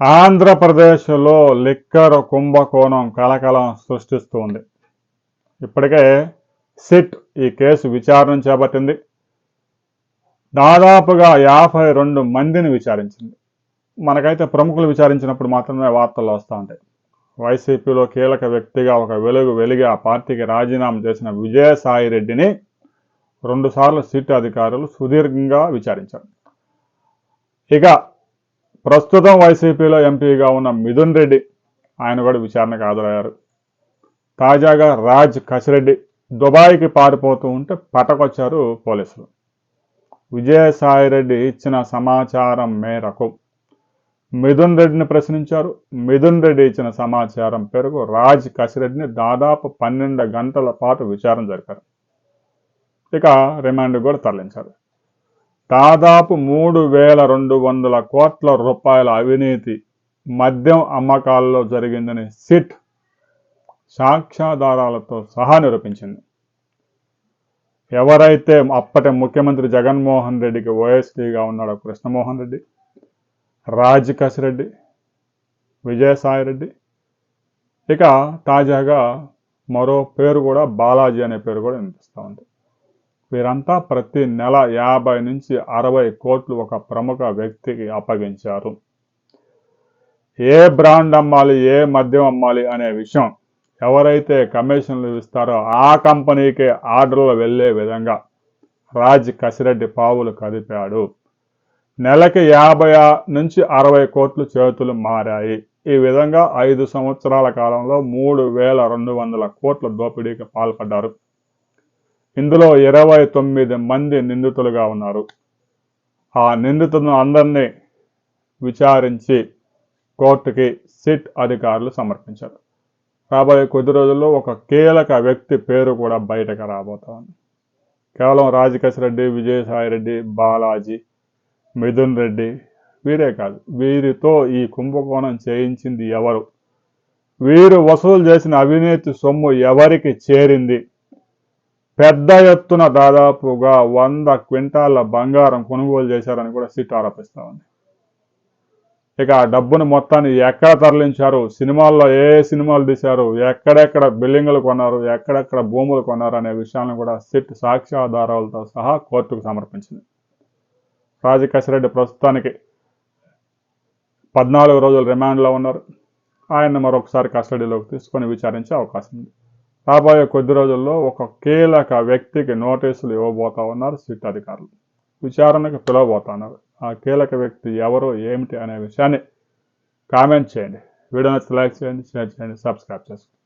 ఆంధ్రప్రదేశ్లో లిక్కర్ కుంభకోణం కలకలం సృష్టిస్తూ ఉంది ఇప్పటికే సిట్ ఈ కేసు విచారణ చేపట్టింది. దాదాపుగా యాభై రెండు మందిని విచారించింది. మనకైతే ప్రముఖులు విచారించినప్పుడు మాత్రమే వార్తలు వస్తూ ఉంటాయి. వైసీపీలో కీలక వ్యక్తిగా ఒక వెలుగు వెలిగి ఆ పార్టీకి రాజీనామా చేసిన విజయసాయి రెడ్డిని రెండుసార్లు సిట్ అధికారులు సుదీర్ఘంగా విచారించారు. ఇక ప్రస్తుతం వైసీపీలో ఎంపీగా ఉన్న మిథున్ రెడ్డి ఆయన కూడా విచారణకు హాజరయ్యారు. తాజాగా రాజ్ కసిరెడ్డి దుబాయ్కి పారిపోతూ ఉంటే పటకొచ్చారు పోలీసులు. విజయసాయిరెడ్డి ఇచ్చిన సమాచారం మేరకు మిథున్ రెడ్డిని ప్రశ్నించారు. మిథున్ రెడ్డి ఇచ్చిన సమాచారం పేరుకు రాజ్ కసిరెడ్డిని దాదాపు పన్నెండు గంటల పాటు విచారణ జరిపారు. ఇక రిమాండ్ కూడా తరలించారు. దాదాపు మూడు వేల రెండు వందల కోట్ల రూపాయల అవినీతి మద్యం అమ్మకాల్లో జరిగిందని సిట్ సాక్ష్యాధారాలతో సహా నిరూపించింది. ఎవరైతే అప్పటి ముఖ్యమంత్రి జగన్మోహన్ రెడ్డికి ఓఎస్డీగా ఉన్నాడో కృష్ణమోహన్ రెడ్డి రాజ్కాశ రెడ్డి విజయసాయి రెడ్డి ఇక తాజాగా మరో పేరు కూడా బాలాజీ అనే పేరు కూడా వినిపిస్తూ ఉంది. వీరంతా ప్రతి నెల యాభై నుంచి అరవై కోట్లు ఒక ప్రముఖ వ్యక్తికి అప్పగించారు. ఏ బ్రాండ్ అమ్మాలి ఏ మద్యం అమ్మాలి అనే విషయం ఎవరైతే కమిషన్లు ఇస్తారో ఆ కంపెనీకే ఆర్డర్లు వెళ్ళే విధంగా రాజ్ కసిరెడ్డి పావులు కదిపాడు. నెలకి యాభై నుంచి అరవై కోట్లు చేతులు మారాయి. ఈ విధంగా ఐదు సంవత్సరాల కాలంలో మూడు వేల రెండు వందల కోట్ల దోపిడీకి పాల్పడ్డారు. ఇందులో ఇరవై తొమ్మిది మంది నిందితులుగా ఉన్నారు. ఆ నిందితులను అందరినీ విచారించి కోర్టుకి సిట్ అధికారులు సమర్పించారు. రాబోయే కొద్ది రోజుల్లో ఒక కీలక వ్యక్తి పేరు కూడా బయటకు రాబోతా ఉంది కేవలం రాజకేశ్ రెడ్డి విజయసాయి రెడ్డి బాలాజీ మిథున్ రెడ్డి వీరే కాదు. వీరితో ఈ కుంభకోణం చేయించింది ఎవరు? వీరు వసూలు చేసిన అవినీతి సొమ్ము ఎవరికి చేరింది? పెద్ద ఎత్తున దాదాపుగా వంద క్వింటాల బంగారం కొనుగోలు చేశారని కూడా సిట్ ఆరోపిస్తా ఉంది. ఇక ఆ డబ్బును మొత్తాన్ని ఎక్కడ తరలించారు? సినిమాల్లో ఏ సినిమాలు తీశారు? ఎక్కడెక్కడ బిల్డింగులు కొన్నారు? ఎక్కడెక్కడ భూములు కొన్నారు? అనే విషయాలను కూడా సిట్ సాక్ష్యాధారాలతో సహా కోర్టుకు సమర్పించింది. రాజకేశ్వరరెడ్డి ప్రస్తుతానికి పద్నాలుగు రోజులు రిమాండ్లో ఉన్నారు. ఆయన్ని మరొకసారి కస్టడీలోకి తీసుకొని విచారించే అవకాశం ఉంది. రాబోయే కొద్ది రోజుల్లో ఒక కీలక వ్యక్తికి నోటీసులు ఇవ్వబోతా ఉన్నారు సిట్ అధికారులు. విచారణకు పిలవబోతున్నారు ఆ కీలక వ్యక్తి ఎవరు ఏమిటి అనే విషయాన్ని కామెంట్ చేయండి. వీడియో నచ్చితే లైక్ చేయండి షేర్ చేయండి సబ్స్క్రైబ్ చేసుకోండి.